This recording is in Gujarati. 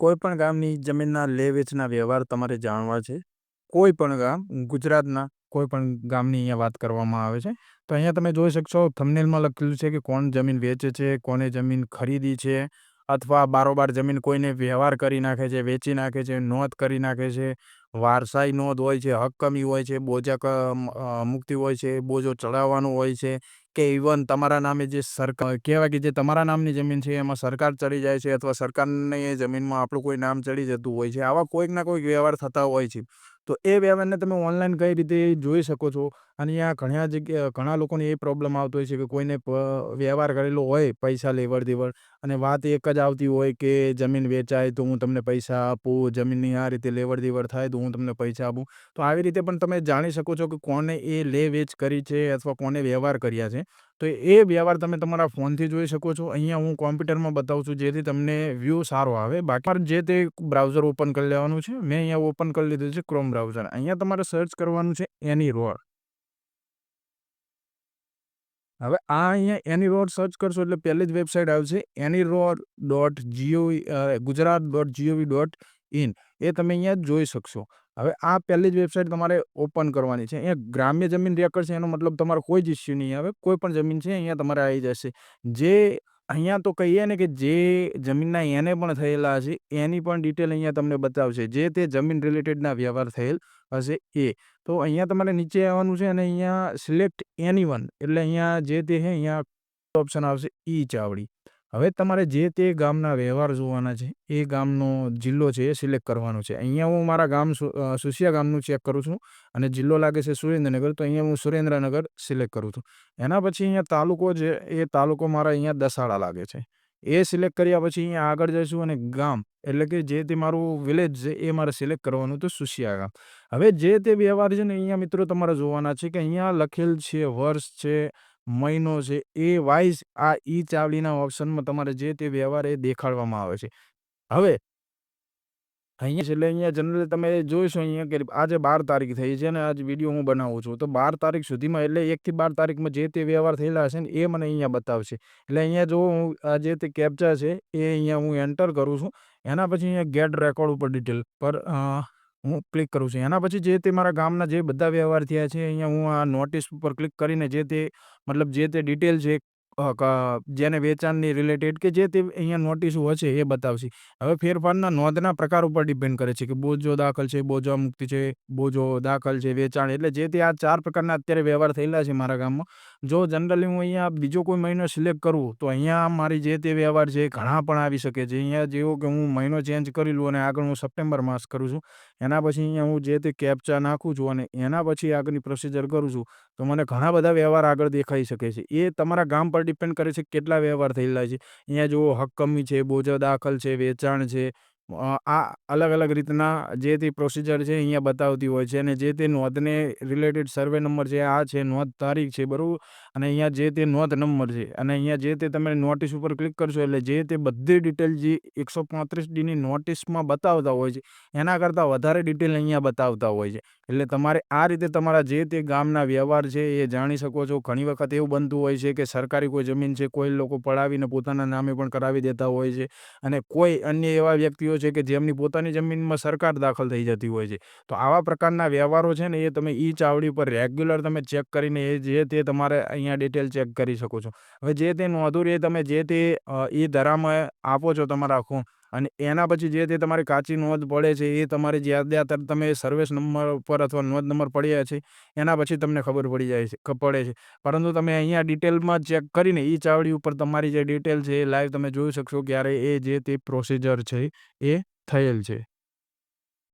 કોઈ પણ ગામની જમીનના લે વેચના વ્યવહાર તમારે જાણવા છે? કોઈ પણ ગામ, ગુજરાતના કોઈ પણ ગામની અહીંયા વાત કરવામાં આવે છે? તો અહીંયા તમે જોઈ શકશો થમનેલમાં લખેલું છે કે કોણ જમીન વેચે છે, કોને જમીન ખરીદી છે, અથવા બારોબાર જમીન કોઈને વ્યવહાર કરી નાખે છે, વેચી નાખે છે, નોંધ કરી નાખે છે, વારસાઈ નોંધ હોય છે હક કમી હોય છે, બોજા મુક્તિ હોય છે, બોજો ચડાવવાનું હોય છે કે ઇવન તમારા નામે જે સરકાર કહેવાય કે જે તમારા નામની જમીન છે, એમાં સરકાર ચડી જાય છે, અથવા સરકારની જમીનમાં આપણું કોઈ નામ ચડી જતું હોય છે, આવા કોઈક ના કોઈક વ્યવહાર થતા હોય છે. તો એ વ્યવહારને તમે ઓનલાઈન કઈ રીતે જોઈ શકો છો? અને અહીંયા ઘણા જગ્યા ઘણા લોકોને એ પ્રોબ્લેમ આવતો હોય છે કે કોઈને વ્યવહાર કરેલો હોય પૈસા લેવડ દેવડ અને વાત એક જ આવતી હોય કે જમીન વેચાય તો હું તમને પૈસા આપું, જમીનની આ રીતે લેવડ દેવડ થાય તો હું તમને પૈસા આપું. તો આવી રીતે પણ તમે જાણી શકો છો કે કોને એ લે વેચ કરી છે અથવા કોને વ્યવહાર કર્યા છે. તો એ વ્યવહાર તમે તમારા ફોનથી જોઈ શકો છો. અહીંયા હું કોમ્પ્યુટરમાં બતાવું છું, જેથી તમને વ્યૂ સારો આવે. બાકી જે તે બ્રાઉઝર ઓપન કરી લેવાનું છે, મેં અહીંયા ઓપન કરી લીધું છે ક્રોમ બ્રાઉઝર. અહીંયા તમારે સર્ચ કરવાનું છે એની રોડ. હવે આ અહીંયા એની રોડ સર્ચ કરશો એટલે પહેલી જ વેબસાઇટ આવશે એની road dot GOV Gujarat dot GOV dot in. એ તમે અહીંયા જોઈ શકશો. હવે આ પહેલી જ વેબસાઇટ તમારે ઓપન કરવાની છે. અહીંયા ગ્રામ્ય જમીન રેકર્ડ છે, એનો મતલબ તમારો કોઈ જ ઇસ્યુ નહીં આવે. કોઈ પણ જમીન છે, અહીંયા તમારે આવી જશે. જે અહીંયા તો કહીએ ને કે જે જમીનના એને પણ થયેલા હશે, એની પણ ડિટેલ અહીંયા તમને બતાવશે. જે તે જમીન રિલેટેડના વ્યવહાર થયેલ હશે એ. તો અહીંયા તમારે નીચે આવવાનું છે અને અહીંયા સિલેક્ટ એની એટલે અહીંયા જે તે છે, અહીંયા ઓપ્શન આવશે ઈ ચાવડી. હવે તમારે જે તે ગામના વ્યવહાર જોવાના છે, એ ગામનો જિલ્લો છે એ સિલેક્ટ કરવાનો છે. અહીંયા હું મારા ગામ સુસિયા ગામનું ચેક કરું છું અને જિલ્લો લાગે છે સુરેન્દ્રનગર, તો અહીંયા હું સુરેન્દ્રનગર સિલેક્ટ કરું છું. એના પછી અહીંયા તાલુકો છે એ તાલુકો મારા અહીંયા દસાડા લાગે છે. એ સિલેક્ટ કર્યા પછી અહીંયા આગળ જઈશું અને ગામ, એટલે કે જે તે મારું વિલેજ છે એ મારે સિલેક્ટ કરવાનું તો સુસિયા ગામ. હવે જે તે વ્યવહાર છે ને, અહીંયા મિત્રો તમારે જોવાના છે કે અહીંયા લખેલ છે વર્ષ છે મહિનો છે, એ વાઇઝ આ ઈ ચાવડીના ઓપ્શનમાં તમારે જે તે વ્યવહાર એ દેખાડવામાં આવે છે. હવે અહીંયા એટલે અહીંયા જનરલી તમે જોઈશો અહીંયા કે આજે બાર તારીખ થઈ છે અને આજ વીડિયો હું બનાવું છું. તો બાર તારીખ સુધીમાં એટલે એકથી બાર તારીખમાં જે તે વ્યવહાર થયેલા હશે ને એ મને અહીંયા બતાવશે. એટલે અહીંયા જો હું આ જે તે કેપ્ચા છે એ અહીંયા હું એન્ટર કરું છું. એના પછી અહીંયા ગેટ રેકોર્ડ ઉપર ડિટેલ પર હું ક્લિક કરું છું. એના પછી જે તે મારા ગામના જે બધા વ્યવહાર થયા છે, અહીંયા હું આ નોટિસ ઉપર ક્લિક કરીને જે તે મતલબ જે તે ડિટેલ છે જેને વેચાણની રિલેટેડ કે જે તે અહીંયા નોટિસો હશે એ બતાવશે. હવે ફેરફારના નોંધના પ્રકાર ઉપર ડિપેન્ડ કરે છે કે બોજો દાખલ છે, બોજો મુક્તિ છે, બોજો દાખલ છે, વેચાણ એટલે જે તે આ ચાર પ્રકારના અત્યારે વ્યવહાર થયેલા છે મારા ગામમાં. જો જનરલી હું અહીંયા બીજો કોઈ મહિનો સિલેક્ટ કરું, તો અહીંયા મારી જે તે વ્યવહાર છે ઘણા પણ આવી શકે છે. અહીંયા જેવો કે હું મહિનો ચેન્જ કરી લઉં અને આગળ હું સપ્ટેમ્બર માસ કરું છું. એના પછી અહીંયા હું જે તે કેપ્ચા નાખું છું અને એના પછી આગળની પ્રોસિજર કરું છું, તો મને ઘણા બધા વ્યવહાર આગળ દેખાઈ શકે છે. એ તમારા ગામ પર ડિપેન્ડ કરે છે કેટલા વ્યવહાર થયેલા છે. અહીંયા જુઓ, હક્કમી છે, બોજો દાખલ છે, વેચાણ છે આ અલગ અલગ રીતના જે તે પ્રોસિજર છે અહીંયા બતાવતી હોય છે અને જે તે નોંધને રિલેટેડ સર્વે નંબર છે, આ છે, નોંધ તારીખ છે, બરાબર? અને અહીંયા જે તે નોંધ નંબર છે અને અહીંયા જે તે તમે નોટિસ ઉપર ક્લિક કરશો એટલે જે તે બધી ડિટેલ જે એકસો પાંત્રીસ ડીની નોટિસમાં બતાવતા હોય છે, એના કરતાં વધારે ડિટેલ અહીંયા બતાવતા હોય છે. એટલે તમારે આ રીતે તમારા જે તે ગામના વ્યવહાર છે એ જાણી શકો છો. ઘણી વખત એવું બનતું હોય છે કે સરકારી કોઈ જમીન છે, કોઈ લોકો પડાવીને પોતાના નામે પણ કરાવી દેતા હોય છે અને કોઈ અન્ય એવા વ્યક્તિઓ છે કે જેમની પોતાની જમીનમાં સરકાર દાખલ થઈ જતી હોય છે. તો આવા પ્રકારના વ્યવહારો છે ને એ તમે ઈ ચાવડી પર રેગ્યુલર તમે ચેક કરીને એ જે તે તમારે અહીંયા ડિટેલ ચેક કરી શકો છો. હવે જે તે નોંધો તમે જે તે એ ધરામાં આપો છો તમારા આખું અને એના પછી જે તે તમારી કાચી નોંધ પડે છે, એ તમારી જ્યાદાતર તમે સર્વિસ નંબર પર અથવા નોંધ નંબર પડ્યા છે, એના પછી તમને ખબર પડી જાય છે પડે છે. પરંતુ તમે અહીંયા ડિટેલમાં ચેક કરીને એ ચાવડી ઉપર તમારી જે ડિટેલ છે, એ લાઈવ તમે જોઈ શકશો ક્યારે એ જે તે પ્રોસિજર છે, એ થયેલ છે.